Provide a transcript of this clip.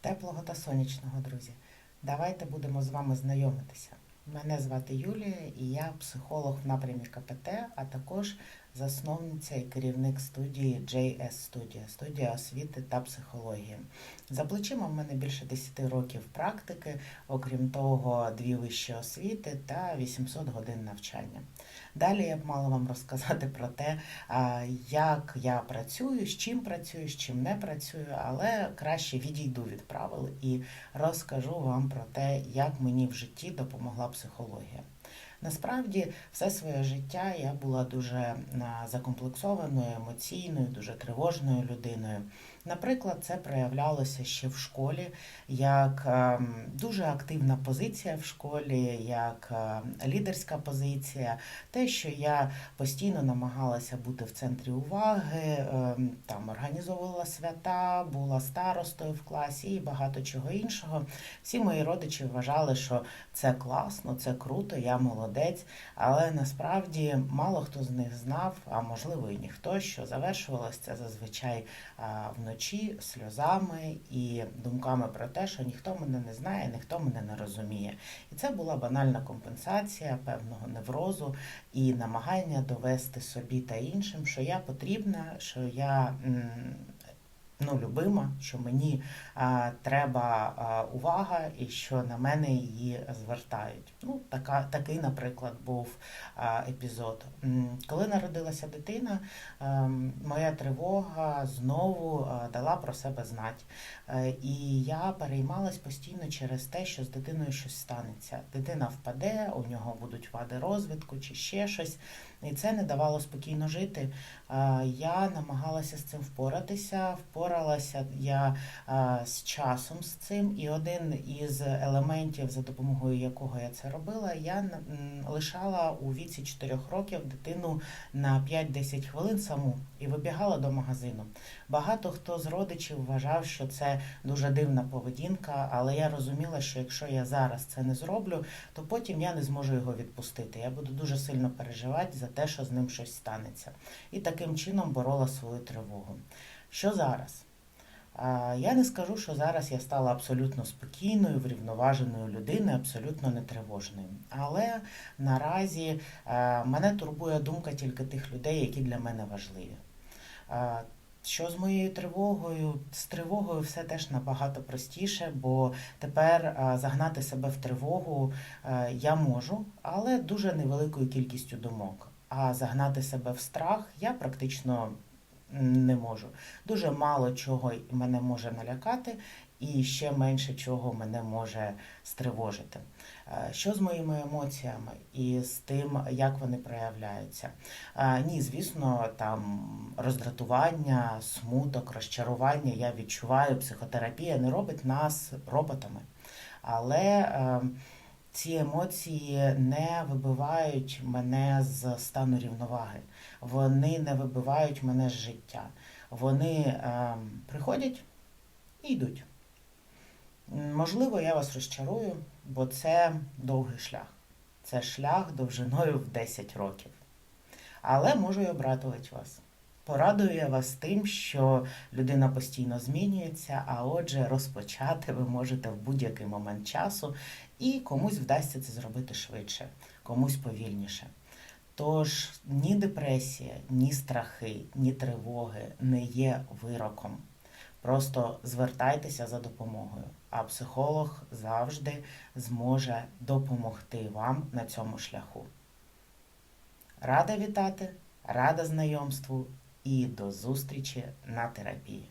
Теплого та сонячного, друзі. Давайте будемо з вами знайомитися. Мене звати Юлія і я психолог в напрямі КПТ, а також засновниця і керівник студії JS Studio, студія освіти та психології. За плечима в мене більше 10 років практики, окрім того, дві вищі освіти та 800 годин навчання. Далі я б мала вам розказати про те, як я працюю, з чим працюю, з чим не працюю, але краще відійду від правил і розкажу вам про те, як мені в житті допомогла психологія. Насправді, все своє життя я була дуже закомплексованою, емоційною, дуже тривожною людиною. Наприклад, це проявлялося ще в школі як ем, дуже активна позиція в школі, як е, лідерська позиція, те, що я постійно намагалася бути в центрі уваги, ем, там організовувала свята, була старостою в класі і багато чого іншого. Всі мої родичі вважали, що це класно, це круто, я молодець. Але насправді мало хто з них знав, а можливо і ніхто, що завершувалося зазвичай а, вночі сльозами і думками про те, що ніхто мене не знає, ніхто мене не розуміє. І це була банальна компенсація певного неврозу і намагання довести собі та іншим, що я потрібна, що я. Ну, любима, що мені а, треба а, увага і що на мене її звертають. Ну, така, такий, наприклад, був а, епізод. Коли народилася дитина, ем, моя тривога знову а, дала про себе знати. Е, І я переймалась постійно через те, що з дитиною щось станеться. Дитина впаде, у нього будуть вади розвитку чи ще щось. І це не давало спокійно жити. Е, Я намагалася з цим впоратися. Впоралася я з часом з цим. І один із елементів, за допомогою якого я це робила, я лишала у віці 4 років дитину на 5-10 хвилин саму і вибігала до магазину. Багато хто з родичів вважав, що це дуже дивна поведінка, але я розуміла, що якщо я зараз це не зроблю, то потім я не зможу його відпустити. Я буду дуже сильно переживати за те, що з ним щось станеться. І таким чином борола свою тривогу. Що зараз? Я не скажу, що зараз я стала абсолютно спокійною, врівноваженою людиною, абсолютно не тривожною. Але наразі е, мене турбує думка тільки тих людей, які для мене важливі. Що з моєю тривогою? З тривогою все теж набагато простіше, бо тепер е, загнати себе в тривогу е, я можу, але дуже невеликою кількістю думок. А загнати себе в страх я практично не можу. Дуже мало чого мене може налякати, і ще менше чого мене може стривожити. Е, Що з моїми емоціями і з тим, як вони проявляються? Е, Ні, звісно, там роздратування, смуток, розчарування я відчуваю. Психотерапія не робить нас роботами. Але е, ці емоції не вибивають мене з стану рівноваги. Вони не вибивають мене з життя. Вони е, приходять і йдуть. Можливо, я вас розчарую, бо це довгий шлях. Це шлях довжиною в 10 років. Але можу й обрадувати вас. Порадую я вас тим, що людина постійно змінюється, а отже, розпочати ви можете в будь-який момент часу, і комусь вдасться це зробити швидше, комусь повільніше. Тож ні депресія, ні страхи, ні тривоги не є вироком. Просто звертайтеся за допомогою, а психолог завжди зможе допомогти вам на цьому шляху. Рада вітати, рада знайомству і до зустрічі на терапії.